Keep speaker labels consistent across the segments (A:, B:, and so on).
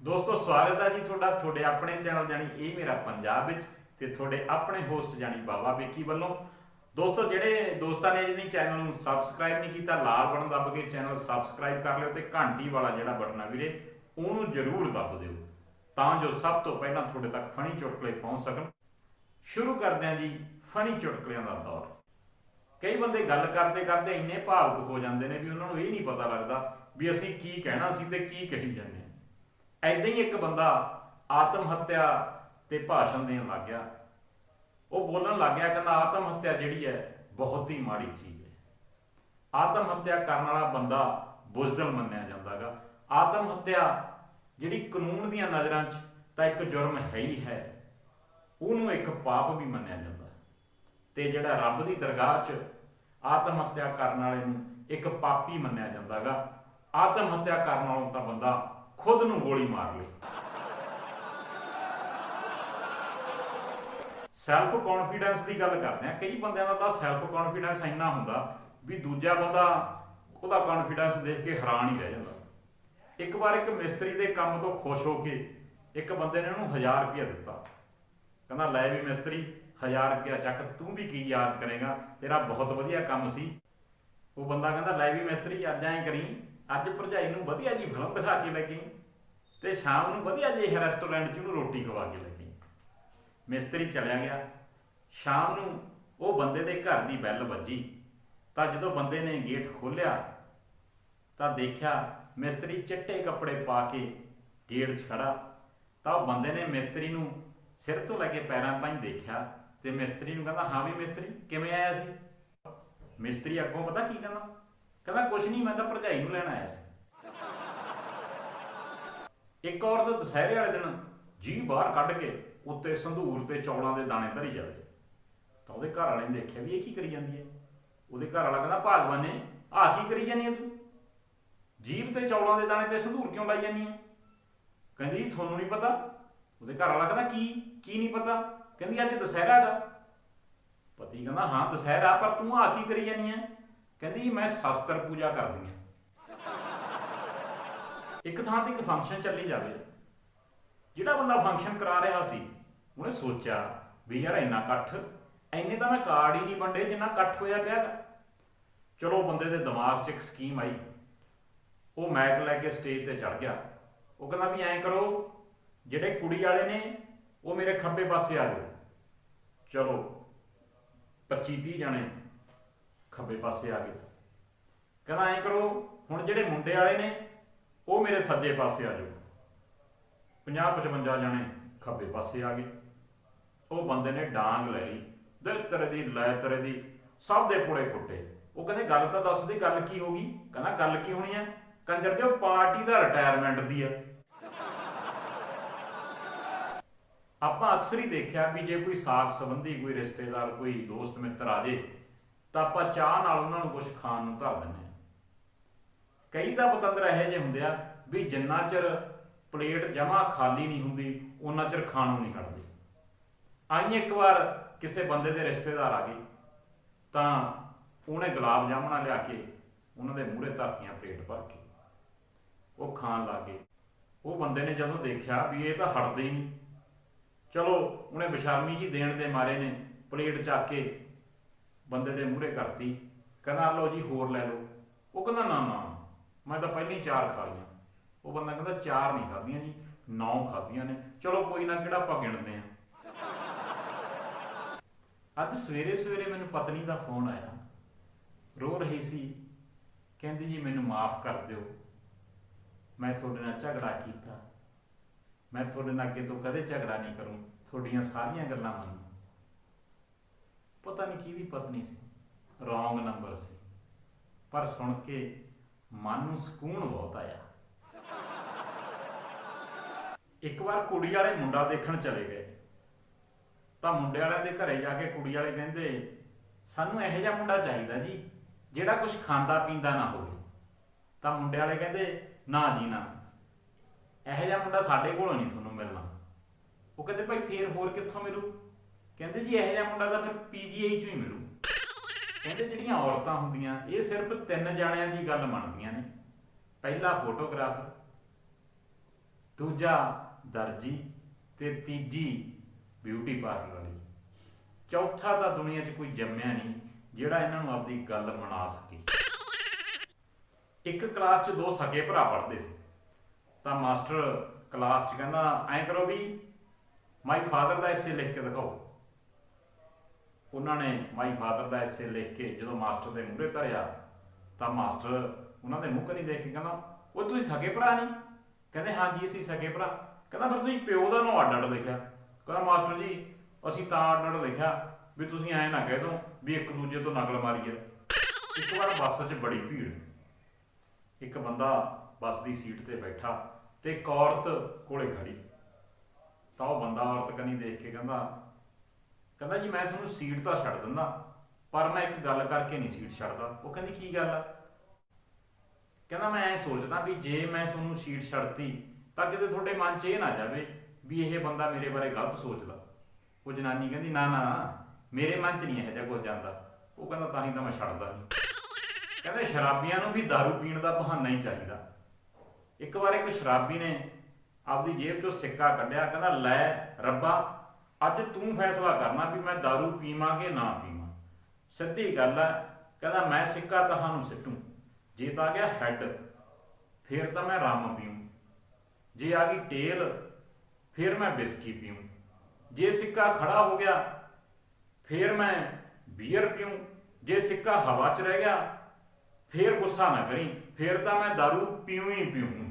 A: ਦੋਸਤੋ, ਸਵਾਗਤ ਹੈ ਜੀ ਤੁਹਾਡਾ, ਤੁਹਾਡੇ ਆਪਣੇ ਚੈਨਲ ਜਾਨੀ ਇਹ ਮੇਰਾ ਪੰਜਾਬ ਵਿੱਚ ਤੇ ਤੁਹਾਡੇ ਆਪਣੇ ਹੋਸਟ ਜਾਨੀ ਬਾਬਾ ਵਿੱਕੀ ਵੱਲੋਂ। ਦੋਸਤੋ, ਜਿਹੜੇ ਦੋਸਤਾਂ ਨੇ ਜਿਹਨੇ ਚੈਨਲ ਨੂੰ ਸਬਸਕ੍ਰਾਈਬ ਨਹੀਂ ਕੀਤਾ, ਲਾਲ ਬਟਨ ਦੱਬ ਕੇ ਚੈਨਲ ਸਬਸਕ੍ਰਾਈਬ ਕਰ ਲਿਓ ਤੇ ਘੰਟੀ ਵਾਲਾ ਜਿਹੜਾ ਬਟਨ ਆ ਵੀਰੇ, ਉਹਨੂੰ ਜ਼ਰੂਰ ਦੱਬ ਦਿਓ ਤਾਂ ਜੋ ਸਭ ਤੋਂ ਪਹਿਲਾਂ ਤੁਹਾਡੇ ਤੱਕ ਫਨੀ ਚੁਟਕਲੇ ਪਹੁੰਚ ਸਕਣ। ਸ਼ੁਰੂ ਕਰਦੇ ਹਾਂ ਜੀ ਫਨੀ ਚੁਟਕਲਿਆਂ ਦਾ ਦੌਰ। ਕਈ ਬੰਦੇ ਗੱਲ ਕਰਦੇ ਕਰਦੇ ਇੰਨੇ ਭਾਵੁਕ ਹੋ ਜਾਂਦੇ ਨੇ ਵੀ ਉਹਨਾਂ ਨੂੰ ਇਹ ਨਹੀਂ ਪਤਾ ਲੱਗਦਾ ਵੀ ਅਸੀਂ ਕੀ ਕਹਿਣਾ ਸੀ ਤੇ ਕੀ ਕਹੀ ਜਾਂਦੇ ਐਦਾਂ ਹੀ ਇੱਕ ਬੰਦਾ ਆਤਮ ਹੱਤਿਆ ਤੇ ਭਾਸ਼ਣ ਦੇਣ ਲੱਗ ਗਿਆ। ਉਹ ਬੋਲਣ ਲੱਗ ਗਿਆ, ਕਹਿੰਦਾ ਆਤਮ ਹੱਤਿਆ ਜਿਹੜੀ ਹੈ, ਬਹੁਤ ਹੀ ਮਾੜੀ ਚੀਜ਼ ਹੈ। ਆਤਮ ਹੱਤਿਆ ਕਰਨ ਵਾਲਾ ਬੰਦਾ ਬੁਜ਼ਦਲ ਮੰਨਿਆ ਜਾਂਦਾਗਾ। ਆਤਮ ਹੱਤਿਆ ਜਿਹੜੀ ਕਾਨੂੰਨ ਦੀਆਂ ਨਜ਼ਰਾਂ 'ਚ ਤਾਂ ਇੱਕ ਜੁਰਮ ਹੈ ਹੀ ਹੈ। ਉਹਨੂੰ ਇੱਕ ਪਾਪ ਵੀ ਮੰਨਿਆ ਜਾਂਦਾ। ਤੇ ਜਿਹੜਾ ਰੱਬ ਦੀ ਦਰਗਾਹ 'ਚ ਆਤਮ ਹੱਤਿਆ ਕਰਨ ਵਾਲੇ ਨੂੰ ਇੱਕ ਪਾਪੀ ਮੰਨਿਆ ਜਾਂਦਾਗਾ। ਆਤਮ ਹੱਤਿਆ ਕਰਨ ਵਾਲੋਂ ਤਾਂ ਬੰਦਾ ਖੁਦ ਨੂੰ ਗੋਲੀ ਮਾਰ ਲਈ। ਸੈਲਫ ਕੌਨਫੀਡੈਂਸ ਦੀ ਗੱਲ ਕਰਦੇ ਆ ਕਈ ਬੰਦਿਆਂ ਦਾ ਤਾਂ ਸੈਲਫ ਕੌਨਫੀਡੈਂਸ ਇੰਨਾ ਹੁੰਦਾ ਵੀ ਦੂਜਾ ਬੰਦਾ ਉਹਦਾ ਕੌਨਫੀਡੈਂਸ ਦੇਖ ਕੇ ਹੈਰਾਨ ਹੀ ਰਹਿ ਜਾਂਦਾ। ਇੱਕ ਵਾਰ ਇੱਕ ਮਿਸਤਰੀ ਦੇ ਕੰਮ ਤੋਂ ਖੁਸ਼ ਹੋ ਕੇ ਇੱਕ ਬੰਦੇ ਨੇ ਉਹਨੂੰ 1000 ਰੁਪਇਆ ਦਿੱਤਾ। ਕਹਿੰਦਾ, ਲੈ ਵੀ ਮਿਸਤਰੀ 1000 ਰੁਪਇਆ ਚੱਕ, ਤੂੰ ਵੀ ਕੀ ਯਾਦ ਕਰੇਗਾ? ਤੇਰਾ ਬਹੁਤ ਵਧੀਆ ਕੰਮ ਸੀ। ਉਹ ਬੰਦਾ ਕਹਿੰਦਾ, ਲੈ ਵੀ ਮਿਸਤਰੀ, ਅੱਜ ਐਂ ਕਰੀ ਅੱਜ ਭਰਜਾਈ ਨੂੰ ਵਧੀਆ ਜੀ ਫਿਲਮ ਦਿਖਾ ਕੇ ਲੱਗੀ ਤੇ ਸ਼ਾਮ ਨੂੰ ਵਧੀਆ ਜਿਹੇ ਰੈਸਟੋਰੈਂਟ 'ਚ ਉਹਨੂੰ ਰੋਟੀ ਖਵਾ ਕੇ ਲੱਗੀ ਮਿਸਤਰੀ ਚਲਿਆ ਗਿਆ। ਸ਼ਾਮ ਨੂੰ ਉਹ ਬੰਦੇ ਦੇ ਘਰ ਦੀ ਬੈਲ ਵੱਜੀ। ਤਾਂ ਜਦੋਂ ਬੰਦੇ ਨੇ ਗੇਟ ਖੋਲ੍ਹਿਆ, ਤਾਂ ਦੇਖਿਆ ਮਿਸਤਰੀ ਚਿੱਟੇ ਕੱਪੜੇ ਪਾ ਕੇ ਗੇਟ 'ਚ ਖੜਾ। ਤਾਂ ਉਹ ਬੰਦੇ ਨੇ ਮਿਸਤਰੀ ਨੂੰ ਸਿਰ ਤੋਂ ਲੈ ਕੇ ਪੈਰਾਂ ਤਾਈਂ ਦੇਖਿਆ ਤੇ ਮਿਸਤਰੀ ਨੂੰ ਕਹਿੰਦਾ, ਹਾਂ ਵੀ ਮਿਸਤਰੀ, ਕਿਵੇਂ ਆਇਆ ਸੀ? ਮਿਸਤਰੀ ਅੱਗੋਂ ਪਤਾ ਕੀ ਕਹਿੰਦਾ? ਕਹਿੰਦਾ, ਕੁਛ ਨਹੀਂ, ਮੈਂ ਤਾਂ ਭਰਜਾਈ ਨੂੰ ਲੈਣ ਆਇਆ ਸੀ। ਇੱਕ ਔਰਤ ਦੁਸਹਿਰੇ ਵਾਲੇ ਦਿਨ ਜੀ ਬਾਹਰ ਕੱਢ ਕੇ ਉੱਤੇ ਸੰਧੂਰ ਤੇ ਚੌਲਾਂ ਦੇ ਦਾਣੇ ਧਰੀ ਜਾਵੇ ਤਾਂ ਉਹਦੇ ਘਰ ਵਾਲੇ ਨੇ ਦੇਖਿਆ ਵੀ ਇਹ ਕੀ ਕਰੀ ਜਾਂਦੀ ਹੈ। ਉਹਦੇ ਘਰ ਵਾਲਾ ਕਹਿੰਦਾ, ਭਾਗਵਾਨ ਨੇ, ਆਹ ਕੀ ਕਰੀ ਜਾਂਦੀ ਹੈ ਤੂੰ? ਜੀਭ ਤੇ ਚੌਲਾਂ ਦੇ ਦਾਣੇ ਤੇ ਸੰਧੂਰ ਕਿਉਂ ਲਾਈ ਜਾਂਦੀ ਹੈ? ਕਹਿੰਦੀ, ਤੁਹਾਨੂੰ ਨਹੀਂ ਪਤਾ? ਉਹਦੇ ਘਰ ਵਾਲਾ ਕਹਿੰਦਾ, ਕੀ ਕੀ ਨਹੀਂ ਪਤਾ? ਕਹਿੰਦੀ, ਅੱਜ ਦੁਸਹਿਰਾ ਹੈਗਾ। ਪਤੀ ਕਹਿੰਦਾ, ਹਾਂ, ਦੁਸਹਿਰਾ, ਪਰ ਤੂੰ ਆ ਕੀ ਕਰੀ ਜਾਨੀ ਹੈ? ਕਹਿੰਦੀ ਜੀ, ਮੈਂ ਸ਼ਸਤਰ ਪੂਜਾ ਕਰਦੀ ਹਾਂ। ਇੱਕ ਥਾਂ ਤੇ ਇੱਕ ਫੰਕਸ਼ਨ ਚੱਲੀ ਜਾਵੇ। ਜਿਹੜਾ ਬੰਦਾ ਫੰਕਸ਼ਨ ਕਰਾ ਰਿਹਾ ਸੀ ਉਹਨੇ ਸੋਚਿਆ ਵੀ ਯਾਰ ਇੰਨਾ ਇਕੱਠ ਐਨੇ ਤਾਂ ਮੈਂ ਕਾਰਡ ਹੀ ਨਹੀਂ ਵੰਡੇ ਜਿੰਨਾ ਇਕੱਠ ਹੋਇਆ ਪਿਆ ਗਾ। ਚਲੋ ਬੰਦੇ ਦੇ ਦਿਮਾਗ 'ਚ ਇੱਕ ਸਕੀਮ ਆਈ। ਉਹ ਮੈਕ ਲੈ ਕੇ ਸਟੇਜ ਤੇ ਚੜ ਗਿਆ। ਉਹ ਕਹਿੰਦਾ ਵੀ ਐਂ ਕਰੋ ਜਿਹੜੇ ਕੁੜੀ ਵਾਲੇ ਨੇ ਉਹ ਮੇਰੇ ਖੱਬੇ ਪਾਸੇ ਆ ਜਾਓ। ਚਲੋ 25 30 ਜਣੇ ਖੱਬੇ ਪਾਸੇ ਆ ਗਏ। ਕਹਿੰਦਾ, ਐਂ ਕਰੋ, ਹੁਣ ਜਿਹੜੇ ਮੁੰਡੇ ਵਾਲੇ ਨੇ, ਉਹ ਮੇਰੇ ਸੱਜੇ ਪਾਸੇ ਆ ਜਾਓ। 50 55 ਜਣੇ ਖੱਬੇ ਪਾਸੇ ਆ ਗਏ। ਉਹ ਬੰਦੇ ਨੇ ਡਾਂਗ ਲੈ ਲਈ ਦੇ ਤਰੇ ਦੀ ਲੈ ਤਰੇ ਦੀ, ਸਭ ਦੇ ਪੁੜੇ ਕੁੱਟੇ। ਉਹ ਕਹਿੰਦੇ, ਗੱਲ ਤਾਂ ਦੱਸ ਦੇ, ਗੱਲ ਕੀ ਹੋ ਗਈ? ਕਹਿੰਦਾ, ਗੱਲ ਕੀ ਹੋਣੀ ਆ? ਕੰਜਰ ਜੋ ਪਾਰਟੀ ਦਾ ਰਿਟਾਇਰਮੈਂਟ ਦੀ ਆ। ਆਪਾਂ ਅਕਸਰ ਹੀ ਦੇਖਿਆ ਵੀ ਜੇ ਕੋਈ ਸਾਖ ਸੰਬੰਧੀ, ਕੋਈ ਰਿਸ਼ਤੇਦਾਰ, ਕੋਈ ਦੋਸਤ ਮਿੱਤਰ ਆ ਜੇ ਤਾਂ ਆਪਾਂ ਚਾਹ ਨਾਲ ਉਹਨਾਂ ਨੂੰ ਕੁਝ ਖਾਣ ਨੂੰ ਧਰ ਦਿੰਦੇ ਹਾਂ। ਕਈ ਤਾਂ ਪਤੰਦਰ ਇਹੋ ਜਿਹੇ ਹੁੰਦੇ ਆ ਵੀ ਜਿੰਨਾ ਚਿਰ ਪਲੇਟ ਜਮਾ ਖਾਲੀ ਨਹੀਂ ਹੁੰਦੀ ਉਹਨਾਂ ਚਿਰ ਖਾਣ ਨੂੰ ਨਹੀਂ ਕੱਢਦੇ ਆਈ ਇੱਕ ਵਾਰ ਕਿਸੇ ਬੰਦੇ ਦੇ ਰਿਸ਼ਤੇਦਾਰ ਆ ਗਏ, ਤਾਂ ਉਹਨੇ ਗੁਲਾਬ ਜਾਮਣਾ ਲਿਆ ਕੇ ਉਹਨਾਂ ਦੇ ਮੂਹਰੇ ਧਰਤੀਆਂ ਪਲੇਟ ਭਰ ਕੇ। ਉਹ ਖਾਣ ਲੱਗ ਗਏ। ਉਹ ਬੰਦੇ ਨੇ ਜਦੋਂ ਦੇਖਿਆ ਵੀ ਇਹ ਤਾਂ ਹਟਦੇ ਹੀ ਨਹੀਂ। ਚਲੋ, ਉਹਨੇ ਬਸ਼ਰਮੀ ਜੀ ਦੇਣ ਦੇ ਮਾਰੇ ਨੇ, ਪਲੇਟ ਚੱਕ ਕੇ ਬੰਦੇ ਦੇ ਮੂਹਰੇ ਕਰਤੀ। ਕਹਿੰਦਾ ਲਓ ਜੀ, ਹੋਰ ਲੈ ਲਓ। ਉਹ ਕਹਿੰਦਾ, ਨਾ ਨਾ, ਮੈਂ ਤਾਂ ਪਹਿਲਾਂ ਹੀ ਚਾਰ ਖਾ ਲਈਆਂ। ਉਹ ਬੰਦਾ ਕਹਿੰਦਾ, ਚਾਰ ਨਹੀਂ ਖਾਧੀਆਂ ਜੀ, ਨੌ ਖਾਧੀਆਂ ਨੇ। ਚਲੋ, ਕੋਈ ਨਾ, ਕਿਹੜਾ ਆਪਾਂ ਗਿਣਦੇ ਆ ਅੱਜ ਸਵੇਰੇ ਸਵੇਰੇ ਮੈਨੂੰ ਪਤਨੀ ਦਾ ਫੋਨ ਆਇਆ। ਰੋ ਰਹੀ ਸੀ। ਕਹਿੰਦੀ, ਜੀ, ਮੈਨੂੰ ਮਾਫ ਕਰ ਦਿਓ। ਮੈਂ ਤੁਹਾਡੇ ਨਾਲ ਝਗੜਾ ਕੀਤਾ। ਮੈਂ ਤੁਹਾਡੇ ਨਾਲ ਅੱਗੇ ਤੋਂ ਕਦੇ ਝਗੜਾ ਨਹੀਂ ਕਰੂੰ। ਤੁਹਾਡੀਆਂ ਸਾਰੀਆਂ ਗੱਲਾਂ ਮੰਨੂ ਪਤਾ ਨਹੀਂ ਕਿਹਦੀ ਪਤਨੀ ਸੀ ਰੋਂਗ ਨੰਬਰ ਸੀ। ਪਰ ਸੁਣ ਕੇ ਮਨ ਨੂੰ ਸਕੂਨ ਬਹੁਤ ਆਇਆ। ਇੱਕ ਵਾਰ ਕੁੜੀ ਵਾਲੇ ਮੁੰਡਾ ਦੇਖਣ ਚਲੇ ਗਏ। ਤਾਂ ਮੁੰਡੇ ਵਾਲਿਆਂ ਦੇ ਘਰੇ ਜਾ ਕੇ ਕੁੜੀ ਵਾਲੇ ਕਹਿੰਦੇ, ਸਾਨੂੰ ਇਹੋ ਜਿਹਾ ਮੁੰਡਾ ਚਾਹੀਦਾ ਜੀ, ਜਿਹੜਾ ਕੁਝ ਖਾਂਦਾ ਪੀਂਦਾ ਨਾ ਹੋਵੇ। ਤਾਂ ਮੁੰਡੇ ਵਾਲੇ ਕਹਿੰਦੇ, ਨਾ ਜੀ, ਨਾ। ਇਹੋ ਜਿਹਾ ਮੁੰਡਾ ਸਾਡੇ ਕੋਲੋਂ ਨਹੀਂ ਤੁਹਾਨੂੰ ਮਿਲਣਾ। ਉਹ ਕਹਿੰਦੇ, ਭਾਈ ਫੇਰ ਹੋਰ ਕਿੱਥੋਂ ਮਿਲੂ? ਕਹਿੰਦੇ ਜੀ ਇਹੋ ਜਿਹਾ ਮੁੰਡਾ ਤਾਂ ਫਿਰ ਪੀਜੀਆਈ ਚੋਂ ਹੀ ਮਿਲੂ। ਕਹਿੰਦੇ ਜਿਹੜੀਆਂ ਔਰਤਾਂ ਹੁੰਦੀਆਂ, ਇਹ ਸਿਰਫ ਤਿੰਨ ਜਾਣਿਆਂ ਦੀ ਗੱਲ ਮੰਨਦੀਆਂ ਨੇ। ਪਹਿਲਾ ਫੋਟੋਗ੍ਰਾਫਰ, ਦੂਜਾ ਦਰਜੀ ਤੇ ਤੀਜੀ ਬਿਊਟੀ ਪਾਰਲਰ ਵਾਲੀ। ਚੌਥਾ ਤਾਂ ਦੁਨੀਆ 'ਚ ਕੋਈ ਜੰਮਿਆ ਨਹੀਂ, ਜਿਹੜਾ ਇਹਨਾਂ ਨੂੰ ਆਪਦੀ ਗੱਲ ਮਨਾ ਸਕੇ। ਇੱਕ ਕਲਾਸ 'ਚ ਦੋ ਸਕੇ ਭਰਾ ਪੜ੍ਹਦੇ ਸੀ। ਤਾਂ ਮਾਸਟਰ ਕਲਾਸ 'ਚ ਕਹਿੰਦਾ, ਐਂ ਕਰੋ ਵੀ ਮਾਈ ਫਾਦਰ ਦਾ ਐਸੇ ਲਿਖ ਕੇ ਦਿਖਾਓ। ਉਹਨਾਂ ਨੇ ਮਾਈ ਫਾਦਰ ਦਾ ਐਸੇ ਲਿਖ ਕੇ ਜਦੋਂ ਮਾਸਟਰ ਦੇ ਮੂਹਰੇ ਧਰਿਆ, ਤਾਂ ਮਾਸਟਰ ਉਹਨਾਂ ਦੇ ਮੂੰਹ ਕਨੀ ਦੇਖ ਕੇ ਕਹਿੰਦਾ ਉਹ ਤੁਸੀਂ ਸਕੇ ਭਰਾ ਨਹੀਂ? ਕਹਿੰਦੇ ਹਾਂਜੀ ਅਸੀਂ ਸਕੇ ਭਰਾ। ਕਹਿੰਦਾ, ਫਿਰ ਤੁਸੀਂ ਪਿਓ ਦਾ ਨਾਂ ਅੱਡ ਅੱਡ ਲਿਖਿਆ। ਕਹਿੰਦਾ, ਮਾਸਟਰ ਜੀ, ਅਸੀਂ ਤਾਂ ਅੱਡ ਅੱਡ ਲਿਖਿਆ ਵੀ ਤੁਸੀਂ ਐਂ ਨਾ ਕਹਿ ਦੋ ਵੀ ਇੱਕ ਦੂਜੇ ਤੋਂ ਨਕਲ ਮਾਰੀ ਆ ਇੱਕ ਵਾਰ ਬੱਸ 'ਚ ਬੜੀ ਭੀੜ। ਇੱਕ ਬੰਦਾ ਬੱਸ ਦੀ ਸੀਟ ਤੇ ਬੈਠਾ ਤੇ ਇੱਕ ਔਰਤ ਕੋਲੇ ਖੜੀ। ਤਾਂ ਉਹ ਬੰਦਾ ਔਰਤ ਕਨੀ ਦੇਖ ਕੇ ਕਹਿੰਦਾ ਕਹਿੰਦਾ ਜੀ ਮੈਂ ਤੁਹਾਨੂੰ ਸੀਟ ਤਾਂ ਛੱਡ ਦਿੰਦਾ, ਪਰ ਮੈਂ ਇੱਕ ਗੱਲ ਕਰਕੇ ਨਹੀਂ ਸੀਟ ਛੱਡਦਾ। ਉਹ ਕਹਿੰਦੀ, ਕੀ ਗੱਲ ਆ? ਕਹਿੰਦਾ, ਮੈਂ ਐ ਸੋਚਦਾ ਵੀ ਜੇ ਮੈਂ ਤੁਹਾਨੂੰ ਸੀਟ ਛੱਡਤੀ, ਤਾਂ ਕਿਤੇ ਤੁਹਾਡੇ ਮਨ 'ਚ ਇਹ ਨਾ ਜਾਵੇ ਵੀ ਇਹ ਬੰਦਾ ਮੇਰੇ ਬਾਰੇ ਗਲਤ ਸੋਚਦਾ। ਉਹ ਜਨਾਨੀ ਕਹਿੰਦੀ, ਨਾ ਨਾ, ਮੇਰੇ ਮਨ 'ਚ ਨਹੀਂ ਇਹੋ ਜਿਹਾ ਕੁਝ ਜਾਂਦਾ। ਉਹ ਕਹਿੰਦਾ, ਤਾਂ ਹੀ ਤਾਂ ਮੈਂ ਛੱਡਦਾ ਨਹੀਂ ਕਹਿੰਦੇ, ਸ਼ਰਾਬੀਆਂ ਨੂੰ ਵੀ दारू ਪੀਣ ਦਾ ਬਹਾਨਾ ਹੀ ਚਾਹੀਦਾ। ਇੱਕ ਵਾਰ ਇੱਕ ਸ਼ਰਾਬੀ ਨੇ ਆਪਦੀ ਜੇਬ 'ਚੋਂ ਸਿੱਕਾ ਕੱਢਿਆ, ਕਹਿੰਦਾ, ਲੈ, ਰੱਬਾ ਅੱਜ ਤੂੰ ਫੈਸਲਾ ਕਰਨਾ ਵੀ ਮੈਂ दारू ਪੀਵਾਂ ਕਿ ਨਾ ਪੀਵਾਂ ਸਿੱਧੀ ਗੱਲ ਹੈ ਕਹਿੰਦਾ ਮੈਂ ਸਿੱਕਾ ਤੁਹਾਨੂੰ ਸਿੱਟੂ ਜੇ ਤਾਂ ਆ ਗਿਆ ਹੈੱਡ ਫਿਰ ਤਾਂ ਮੈਂ ਰੰਮ ਪੀਉਂ ਜੇ ਆ ਗਈ ਟੇਲ ਫਿਰ ਮੈਂ ਬਿਸਕੀ ਪੀਉਂ ਜੇ ਸਿੱਕਾ ਖੜਾ ਹੋ ਗਿਆ ਫਿਰ ਮੈਂ ਬੀਅਰ ਪੀਉਂ ਜੇ ਸਿੱਕਾ ਹਵਾ 'ਚ ਰਹਿ ਗਿਆ ਫਿਰ ਗੁੱਸਾ ਨਾ ਕਰੀ ਫਿਰ ਤਾਂ ਮੈਂ दारू ਪੀਉਂ ਹੀ ਪੀਉਂ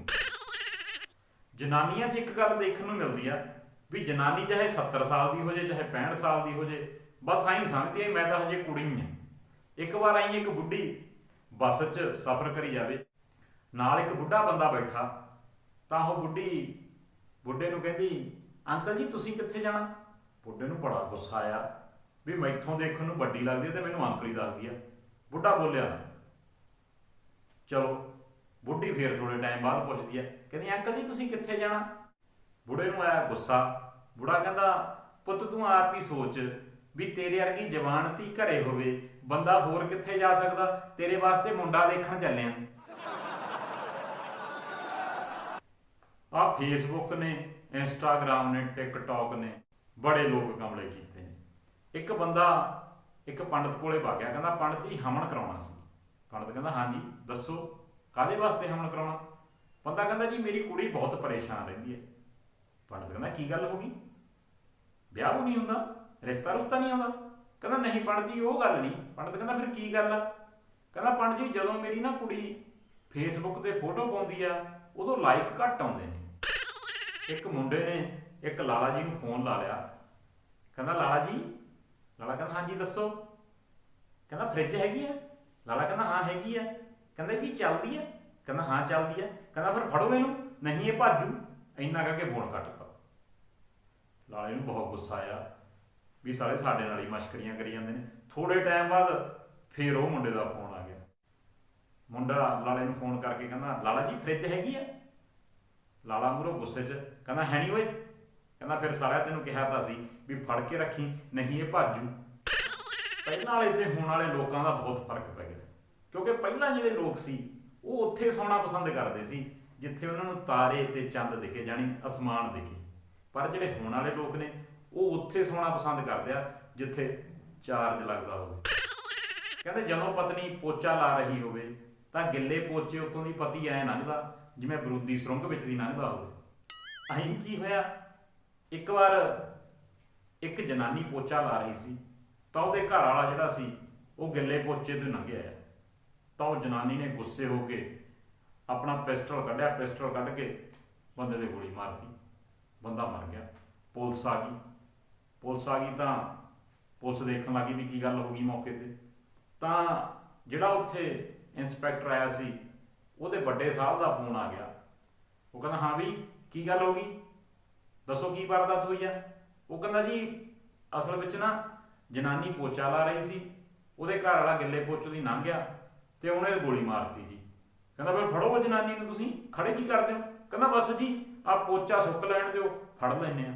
A: ਜਨਾਨੀਆਂ 'ਚ ਇੱਕ ਗੱਲ ਦੇਖਣ ਨੂੰ ਮਿਲਦੀ ਆ ਵੀ ਜਨਾਨੀ ਚਾਹੇ 70 ਸਾਲ ਦੀ ਹੋ ਜੇ ਚਾਹੇ 65 ਸਾਲ ਦੀ ਹੋ ਜੇ ਬਸ ਐਂ ਸਮਝਦੀ ਐ ਮੈਂ ਤਾਂ ਹਜੇ ਕੁੜੀ ਆ। ਇੱਕ ਵਾਰ ਆਈ ਇੱਕ ਬੁੱਢੀ, ਬੱਸ 'ਚ ਸਫ਼ਰ ਕਰੀ ਜਾਵੇ। ਨਾਲ ਇੱਕ ਬੁੱਢਾ ਬੰਦਾ ਬੈਠਾ, ਤਾਂ ਉਹ ਬੁੱਢੀ ਬੁੱਢੇ ਨੂੰ ਕਹਿੰਦੀ, ਅੰਕਲ ਜੀ, ਤੁਸੀਂ ਕਿੱਥੇ ਜਾਣਾ? ਬੁੱਢੇ ਨੂੰ ਬੜਾ ਗੁੱਸਾ ਆਇਆ ਵੀ ਮੈਥੋਂ ਦੇਖਣ ਨੂੰ ਵੱਡੀ ਲੱਗਦੀ ਹੈ ਤੇ ਮੈਨੂੰ ਅੰਕਲ ਹੀ ਦੱਸਦੀ ਆ। ਬੁੱਢਾ ਬੋਲਿਆ, ਚਲੋ। ਬੁੱਢੀ ਫੇਰ ਥੋੜੇ ਟਾਈਮ ਬਾਅਦ ਪੁੱਛਦੀ ਹੈ ਕਹਿੰਦੀ, ਅੰਕਲ ਜੀ, ਤੁਸੀਂ ਕਿੱਥੇ ਜਾਣਾ? ਬੁੜੇ ਨੂੰ ਆਇਆ ਗੁੱਸਾ। ਬੁੜਾ ਕਹਿੰਦਾ, ਪੁੱਤ, ਤੂੰ ਆਪ ਹੀ ਸੋਚ ਵੀ ਤੇਰੇ ਵਰਗੀ ਜਵਾਨ ਧੀ ਘਰੇ ਹੋਵੇ, ਬੰਦਾ ਹੋਰ ਕਿੱਥੇ ਜਾ ਸਕਦਾ? ਤੇਰੇ ਵਾਸਤੇ ਮੁੰਡਾ ਦੇਖਣ ਚੱਲਿਆ। ਆ ਫੇਸਬੁੱਕ ਨੇ ਇੰਸਟਾਗ੍ਰam ਨੇ ਟਿਕਟੌਕ ਨੇ ਬੜੇ ਲੋਕ ਕਮਲੇ ਕੀਤੇ ਨੇ। ਇੱਕ ਬੰਦਾ ਇੱਕ ਪੰਡਤ ਕੋਲੇ ਭਾ ਗਿਆ, ਕਹਿੰਦਾ, ਪੰਡਤ ਜੀ ਹਵਨ ਕਰਾਉਣਾ ਸੀ। ਪੰਡਤ ਕਹਿੰਦਾ, ਹਾਂਜੀ, ਦੱਸੋ ਕਾਦੇ ਵਾਸਤੇ ਹਵਨ ਕਰਾਉਣਾ? ਬੰਦਾ ਕਹਿੰਦਾ, ਜੀ, ਮੇਰੀ ਕੁੜੀ ਬਹੁਤ ਪਰੇਸ਼ਾਨ ਰਹਿੰਦੀ ਹੈ। ਪੰਡਤ ਕਹਿੰਦਾ ਕੀ ਗੱਲ ਹੋ ਗਈ? ਵਿਆਹ ਉਹ ਨਹੀਂ ਹੁੰਦਾ, ਰਿਸ਼ਤਾ ਰੁਸ਼ਤਾ ਨਹੀਂ ਆਉਂਦਾ। ਕਹਿੰਦਾ, ਨਹੀਂ ਪੰਡਤ ਜੀ ਉਹ ਗੱਲ ਨਹੀਂ। ਪੰਡਤ ਕਹਿੰਦਾ, ਫਿਰ ਕੀ ਗੱਲ ਆ? ਕਹਿੰਦਾ ਪੰਡਤ ਜੀ, ਜਦੋਂ ਮੇਰੀ ਨਾ ਕੁੜੀ ਫੇਸਬੁੱਕ ਤੇ ਫੋਟੋ ਪਾਉਂਦੀ ਆ, ਉਦੋਂ ਲਾਈਕ ਘੱਟ ਆਉਂਦੇ ਨੇ। ਇੱਕ ਮੁੰਡੇ ਨੇ ਇੱਕ ਲਾਲਾ ਜੀ ਨੂੰ ਫੋਨ ਲਾ ਲਿਆ। ਕਹਿੰਦਾ, ਲਾਲਾ ਜੀ? ਲਾਲਾ ਕਹਿੰਦਾ, ਹਾਂਜੀ, ਦੱਸੋ। ਕਹਿੰਦਾ, ਫ੍ਰਿਜ ਹੈਗੀ ਆ? ਲਾਲਾ ਕਹਿੰਦਾ, ਹਾਂ, ਹੈਗੀ ਆ। ਕਹਿੰਦਾ, ਜੀ, ਚੱਲਦੀ ਆ? ਕਹਿੰਦਾ, ਹਾਂ, ਚੱਲਦੀ ਆ। ਕਹਿੰਦਾ, ਫਿਰ ਫੜੋ ਇਹਨੂੰ, ਨਹੀਂ ਇਹ ਭਾਜੂ। ਇੰਨਾ ਕਹਿ ਕੇ ਫੋਨ ਕੱਟਤਾ ਲਾਲੇ ਨੂੰ ਬਹੁਤ ਗੁੱਸਾ ਆਇਆ ਵੀ ਸਾਰੇ ਸਾਡੇ ਨਾਲ ਹੀ ਮਸ਼ਕਰੀਆਂ ਕਰੀ ਜਾਂਦੇ ਨੇ। ਥੋੜੇ ਟਾਈਮ ਬਾਅਦ ਫੇਰ ਉਹ ਮੁੰਡੇ ਦਾ ਫੋਨ ਆ ਗਿਆ। ਮੁੰਡਾ ਲਾਲੇ ਨੂੰ ਫੋਨ ਕਰਕੇ ਕਹਿੰਦਾ, ਲਾਲਾ ਜੀ ਫ੍ਰਿਜ ਹੈਗੀ ਆ? ਲਾਲਾ ਮੂਰੋ ਗੁੱਸੇ 'ਚ ਕਹਿੰਦਾ, ਹੈ ਨਹੀਂ ਓਏ? ਕਹਿੰਦਾ, ਫਿਰ ਸਾਲਿਆ ਤੈਨੂੰ ਕਿਹਾ ਤਾਂ ਸੀ ਵੀ ਫੜ ਕੇ ਰੱਖੀ, ਨਹੀਂ ਇਹ ਭਾਜੂ। ਪਹਿਲਾਂ ਵਾਲੇ ਤੇ ਹੁਣ ਵਾਲੇ ਲੋਕਾਂ ਦਾ ਬਹੁਤ ਫ਼ਰਕ ਪੈ ਗਿਆ। ਕਿਉਂਕਿ ਪਹਿਲਾਂ ਜਿਹੜੇ ਲੋਕ ਸੀ, ਉਹ ਉੱਥੇ ਸੌਣਾ ਪਸੰਦ ਕਰਦੇ ਸੀ, ਜਿੱਥੇ ਉਹਨਾਂ ਨੂੰ ਤਾਰੇ ਤੇ ਚੰਦ ਦਿਖੇ ਜਾਣੀ, ਅਸਮਾਨ ਦਿਖੇ। ਪਰ ਜਿਹੜੇ ਹੋਣ ਵਾਲੇ ਲੋਕ ਨੇ, ਉਹ ਉੱਥੇ ਸੌਣਾ ਪਸੰਦ ਕਰਦੇ ਆ, ਜਿੱਥੇ ਚਾਰਜ ਲੱਗਦਾ ਹੋਵੇ। ਕਹਿੰਦੇ ਜਦੋਂ ਪਤਨੀ ਪੋਚਾ ਲਾ ਰਹੀ ਹੋਵੇ, ਤਾਂ ਗਿੱਲੇ ਪੋਚੇ ਉੱਤੋਂ ਦੀ ਪਤੀ ਐ ਲੰਘਦਾ, ਜਿਵੇਂ ਬਰੂਦੀ ਸੁਰੰਗ ਵਿੱਚ ਦੀ ਲੰਘਦਾ ਹੋਵੇ। ਅਹੀਂ ਕੀ ਹੋਇਆ? ਇੱਕ ਵਾਰ ਇੱਕ ਜਨਾਨੀ ਪੋਚਾ ਲਾ ਰਹੀ ਸੀ, ਤਾਂ ਉਹਦੇ ਘਰ ਵਾਲਾ ਜਿਹੜਾ ਸੀ, ਉਹ ਗਿੱਲੇ ਪੋਚੇ ਤੋਂ ਲੰਘਿਆ ਤਾਂ ਉਹ ਜਨਾਨੀ ਨੇ ਗੁੱਸੇ ਹੋ ਕੇ ਆਪਣਾ ਪਿਸਟਲ ਕੱਢਿਆ, ਪਿਸਟਲ ਕੱਢ ਕੇ ਬੰਦੇ ਦੇ ਗੋਲੀ ਮਾਰਤੀ ਬੰਦਾ ਮਰ ਗਿਆ। ਪੁਲਿਸ ਆ ਗਈ। ਪੁਲਿਸ ਆ ਗਈ ਤਾਂ ਪੁਲਿਸ ਦੇਖਣ ਲੱਗੀ ਵੀ ਕੀ ਗੱਲ ਹੋ ਗਈ ਮੌਕੇ ਤੇ। ਤਾਂ ਜਿਹੜਾ ਉੱਥੇ ਇੰਸਪੈਕਟਰ ਆਇਆ ਸੀ, ਉਹਦੇ ਵੱਡੇ ਸਾਹਿਬ ਦਾ ਫੋਨ ਆ ਗਿਆ। ਉਹ ਕਹਿੰਦਾ, ਹਾਂ ਵੀ, ਕੀ ਗੱਲ ਹੋ ਗਈ? ਦੱਸੋ ਕੀ ਵਾਰਦਾਤ ਹੋਈ ਆ? ਉਹ ਕਹਿੰਦਾ, ਜੀ, ਅਸਲ ਵਿੱਚ ਨਾ ਜਨਾਨੀ ਪੋਚਾ ਲਾ ਰਹੀ ਸੀ। ਉਹਦੇ ਘਰ ਵਾਲਾ ਗਿੱਲੇ ਪੋਚੋ ਦੀ ਲੰਘ ਗਿਆ ਤੇ ਉਹਨੇ ਗੋਲੀ ਮਾਰਤੀ ਜੀ। ਕਹਿੰਦਾ, ਫਿਰ ਫੜੋ ਉਹ ਜਨਾਨੀ ਨੂੰ ਤੁਸੀਂ। ਖੜੇ ਕੀ ਕਰਦੇ ਹੋ? ਕਹਿੰਦਾ ਬਸ ਜੀ ਆ ਪੋਚਾ ਸੁੱਕ ਲੈਣ ਦਿਓ, ਫੜ ਲੈਨੇ ਆ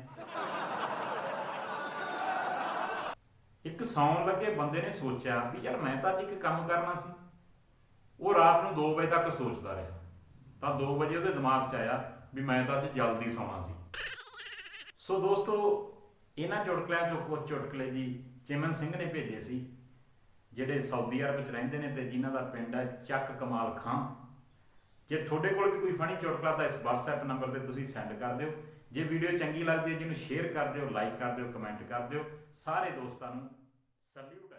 A: ਇੱਕ ਸੌਣ ਲੱਗੇ ਬੰਦੇ ਨੇ ਸੋਚਿਆ ਵੀ ਯਾਰ ਮੈਂ ਤਾਂ ਅੱਜ ਇੱਕ ਕੰਮ ਕਰਨਾ ਸੀ। ਉਹ ਰਾਤ ਨੂੰ 2 ਵਜੇ ਤੱਕ ਸੋਚਦਾ ਰਿਹਾ। ਤਾਂ 2 ਵਜੇ ਉਹਦੇ ਦਿਮਾਗ 'ਚ ਆਇਆ ਵੀ ਮੈਂ ਤਾਂ ਅੱਜ ਜਲਦੀ ਸੌਣਾ ਸੀ। ਸੋ ਦੋਸਤੋ, ਇਹਨਾਂ ਚੁਟਕਲਿਆਂ ਚੋਂ ਕੁਝ ਚੁਟਕਲੇ ਜੀ ਚਿਮਨ ਸਿੰਘ ਨੇ ਭੇਜੇ ਸੀ, ਜਿਹੜੇ ਸਾਊਦੀ ਅਰਬ ਵਿੱਚ ਰਹਿੰਦੇ ਨੇ ਤੇ ਜਿਨ੍ਹਾਂ ਦਾ ਪਿੰਡ ਹੈ ਚੱਕ ਕਮਾਲ ਖਾਂ। ਜੇ ਤੁਹਾਡੇ ਕੋਲ ਵੀ ਕੋਈ ਫਨੀ ਚੁਟਕਲਾ ਤਾਂ ਇਸ WhatsApp ਨੰਬਰ ਤੇ ਤੁਸੀਂ ਸੈਂਡ ਕਰ ਦਿਓ। ਜੇ ਵੀਡੀਓ ਚੰਗੀ ਲੱਗਦੀ ਹੈ, ਜਿਹਨੂੰ ਸ਼ੇਅਰ ਕਰ ਦਿਓ ਲਾਈਕ ਕਰ ਦਿਓ ਕਮੈਂਟ ਕਰ ਦਿਓ। ਸਾਰੇ ਦੋਸਤਾਂ ਨੂੰ ਸੈਲੂਟ